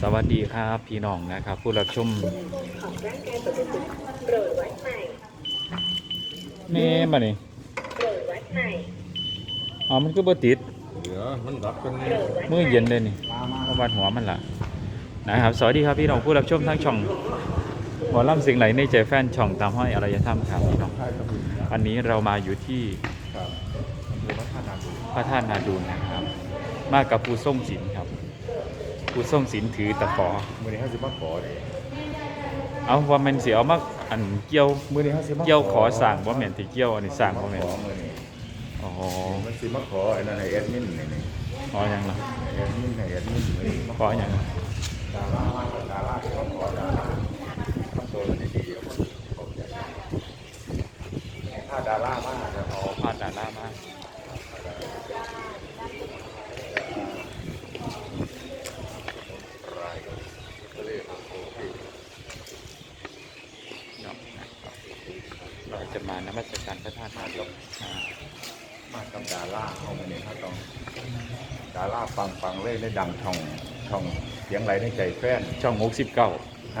สวัสดีครับพี่น้องนะครับ ผู้รับชมแม่มานี่อ๋อมันก็บ่ติดเหลือมันดับกันมือเย็นเลยนี่ประวัดหัวมันล่ะนะครับสวัสดีครับพี่น้องผู้รับชมทั้งช่องหมอลำสิ่งไหลในใจแฟนช่องตามห้อยอารยธรรมครับพี่น้องใช่ครับอันนี้เรามาอยู่ที่ครับอำเภอวัดท่านาบุญพระธาตุนาดูนนะครับ มากับผู้ทรงศิลป์ครับ ผู้ทรงศิลป์ถือตะขอ มือนี้ห้าสิบมาขอเลยเอาว่ามันสิเอามาอันเกี่ยวมือนี้ห้าสิบมาเกี่ยวขอสั่งว่าแม่นที่เกี่ยวอันนี้สั่งว่าแม่นขอมือนี้อ๋อมันสิมาขอไอ้นั่นไอ้แอดมินนี่นี่ขออย่างละไอ้แอดมินไอ้แอดมินมือนี้มาขออย่างละดาราดาราที่เขาขอดาราทำตัวมันดีๆเอาผมอยากได้ถ้าดารามากจะเอาพาดดารามาเนาะนะครับเราจะมานมัสการพระธาตุนาดูนอ่า มากับดาราเขามือนี้เขาต้อง ดาราฟังฟังๆเลยได้ดังช่องช่องเสียงไหลในใจแฟนช่องหกสิบเก้า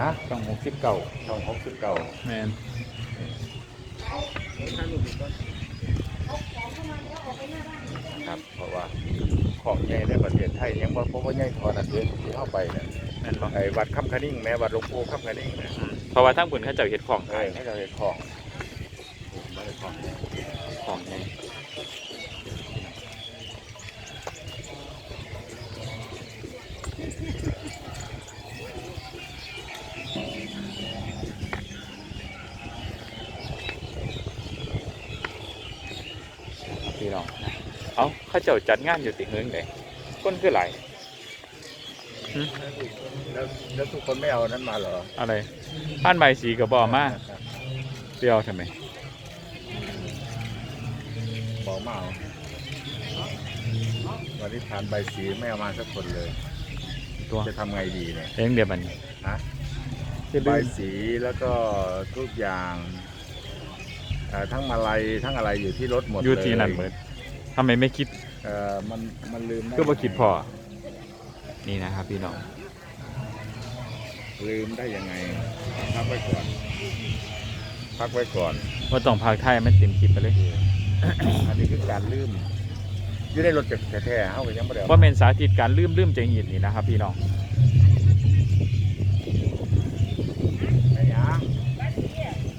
ฮะช่องหกสิบเก้าช่องหกสิบเก้าแมนครับเพราะว่าของใหญ่ในประเทศไทยยังบ่พบว่าใหญ่พอนั่นเองที่เข้าไปเนี่ยแมนบอกไอ้วัดคำคะนิ่งแม้วัดหลวงปู่คำคะนิ่งเนี่ยเพราะว่าทั้งบุญเขาเจ้าเห็ดของเอขายอให้เราเห็นของไม่ได้ของของไงพี่น้องนะ เอาเขาเจ้าจัดงานอยู่ติเฮืองเลยคนคือหลายแล้วแล้วทุกคนไม่เอานั้นมาเหรอ อะไรผ่านใบสีกับบอมาเปรี้ยวทำไมบอกมาเอาวันที่ทานใบสีไม่เอามาสักคนเลย ตัวจะทำไงดีเนี่ยเลี้ยงเดียวมันฮะจะใบดื้อสีแล้วก็ทุกอย่างเอ่อทั้งมาลัยทั้งอะไรอยู่ที่รถหมดอยู่เลยที่นั่นเหมือนทำไมไม่คิด เอ่อมันมันลืมได้ก็บ่คิดพอยังไงนี่นะครับพี่น้อง ลืมได้ยังไงพักไว้ก่อน พักไว้ก่อน ว่าต้องพากไทยไม่เต็มคลิปไปเลยอันนี้คือการลืมอยู่ในรถจากแท้ๆเขาก็ยังไม่ได้เอาว่าเป็นสาธิตการลืมลืมใจหินนี่นะครับพี่น้องไอ้หยัง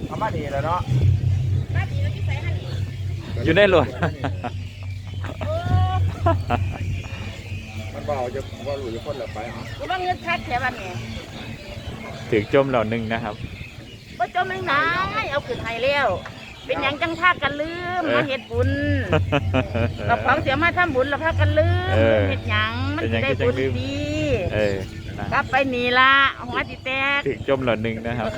เอามาดีแล้วเนาะ อยู่ในรถ มันเบาจะว่าหลุดจะพ้นละไปเหรอกูว่าเงินชัดแค่วันนี้ถือจมเหล่านึงนะครับว่าจมไม่นายเอาขึ้นให้แล้วเป็นหยังจังพากันลืมเออมาเฮ็ดบุญกับของเสียมาทำบุญแล้วพากันลืมเออเฮ็ดหยังมันเป็นหยังสิได้คือจับุงญลืมดีเออนะกลับไปนี่ละหัวจิแตกถือจมเหล่านึงนะครับ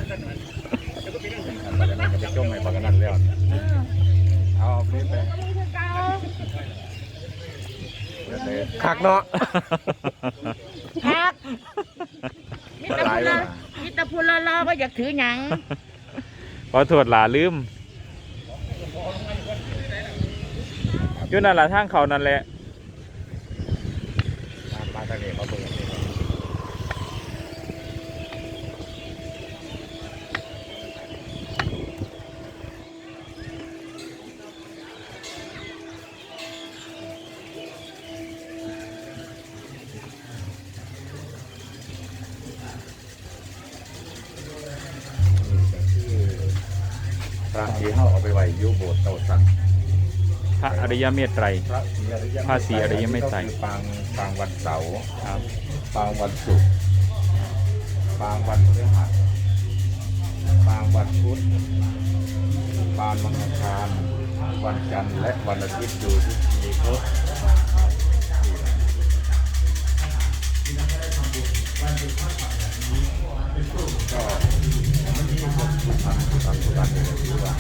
มันจะนั่นก็ไปจมในปากกันนั่นแล้วเออเอาเอาไปไปมี คือเก่าเดี๋ยวเลยคักเนาะครับมีมันแต่หลายพูแล้วละนะมีแต่พูละรอว่าอยากถือหยังขอโทษหลาลืมอยู่นั่นแหละทางเขานั่นแหละมามาทางนี้เขาเบิ่ง กันนี่พระที่เขาเอาไปไว้อยูโบสถ์เตาสังพระอริยเมตไตร พระศรีอริยพระศรีอริยเมตไตร ก็คือปางปางวันเสาร์ครับ ปางวันศุกร์ปางวันพฤหัสปางวันพุธปางวันอังคารวันจันทร์และวันอาทิตย์อยู่ที่มีคร บทสุพรรณสุพรรณสุพรรณเลยคือว่า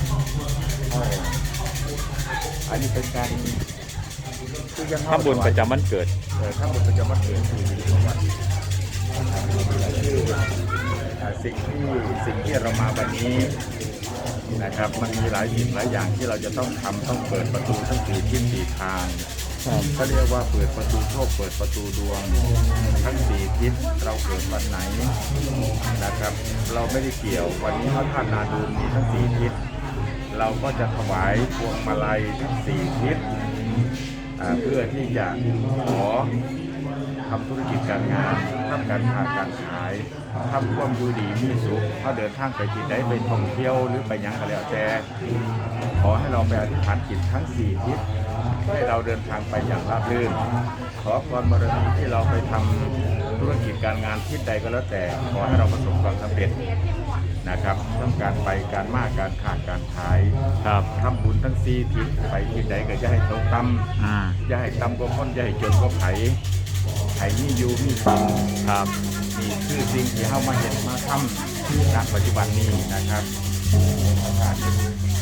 อันนี้เป็นการคือยังทำบุญประจำวันเกิดเออถ้าบุญประจำวันเกิดคือมีประวัติคืออ่าสิ่งที่สิ่งที่เรามาวันนี้นะครับ มันมีหลายสิ่งหลายอย่างที่เราจะต้องทำต้องเปิดประตูทั้งสี่ทิศสี่ทาง ครับเขาเรียกว่าเปิดประตูโชคเปิดประตูดวงทั้งสี่ทิศเราเกิดวันไหนนะครับ เราไม่ได้เกี่ยววันนี้พระธาตุนาดูมีทั้งสี่ทิศเราก็จะถวายพวงมาลัยทั้งสี่ทิศเพื่อที่จะขอทำธุรกิจการงานทำการค้าการขายทำความอยู่ดีมีสุขถ้าเดินทางไปที่ใดไปท่องเที่ยวหรือไปยังก็แล้วแต่ขอให้เราไปอธิษฐานจิตทั้งสี่ทิศ ให้เราเดินทางไปอย่างราบรื่น ขอความบารมีที่เราไปทำธุรกิจการงานที่ใดก็แล้วแต่ ขอให้เราประสบความสำเร็จนะครับทั้งการไปการมาการค้าการขายครับทำบุญทั้งสี่ทิศไปที่ใดก็จะให้ตกต่อ่าำอย่าให้ต่ำกว่าคนอย่าให้จนกว่าไผไผนี่อยู่มีกินครับนี่คือสิ่งที่เข้ามาเห็นมาทำณปัจจุบันนี้นะครับองค์พระธาตุ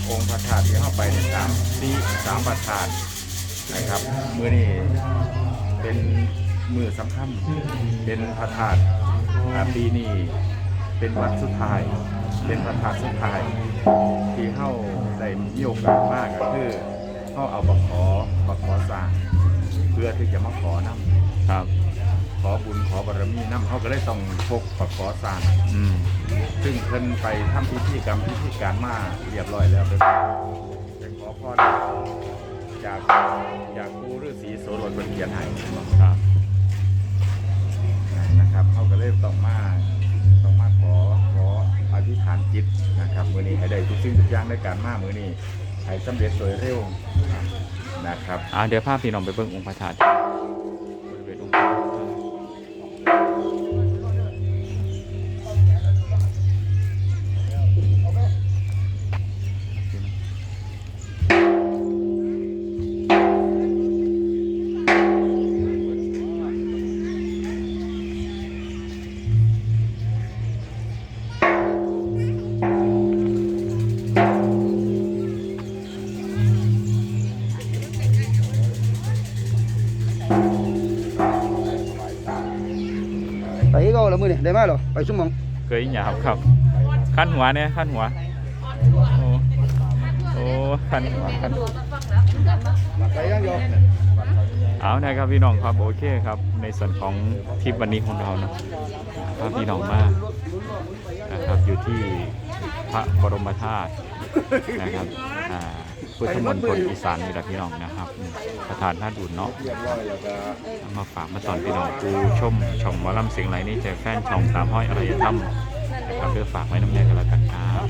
องค์พระธาตุที่เข้าไปในสาม สี่สามพระธาตุนะครับมือนี้เป็นมือสำคัญเป็นพระธาตุอ่าปีนี้เป็นวันสุดท้าย เป็นพระธาตุสุดท้าย ที่เข้าได้มีโอกาสมากก็คือเข้าเอาบักขอบักขอสร้าง เพื่อที่จะมาขอนำครับ ขอบุญขอบารมีน้ำเขาก็ได้ต้องพกปักขอสร้างอืมซึ่งเพิ่นไปทำพิธีกรรมพิธีการมาเรียบร้อยแล้วเป็นเป็นขอ พรจากจากครูฤาษีโสรนบนเขียนไห้ครับนะครับเขาก็เลยต้องมาต้องมาขอขออธิษฐานจิตนะครับมือนี้ให้ได้ทุกสิ่งทุกอย่างในการมามือนี้ให้สำเร็จโดยเร็วนะครับอ่าเดี๋ยวภาพี่น้องไปเบิ่งองค์พระธาตุ ได้มาเหรอไปชุ่มมองเคยหยาบครับขั้นหัวเนี่ยขั้นหัวโอ้โอ้ขั้นหัวขั้นไปยังโยเอานะครับพี่น้องครับโอเคครับ ในส่วนของทริปวันนี้ของเราเนาะพาพี่น้องมานะครับอยู่ที่พระบรมธาตุนะครับอ่า พุทธมณฑลอีสานนี่แหละพี่น้องนะครับประธานท่าดุลเนาะเอามาฝากมาตอนพี่น้องกูชมช่องหมาลำเสียงไหลนี่จะแฟนช่องตามห้อยอารยธรรมนะครับเพื่อฝากไว้น้ำแน่กันแล้วกันครับ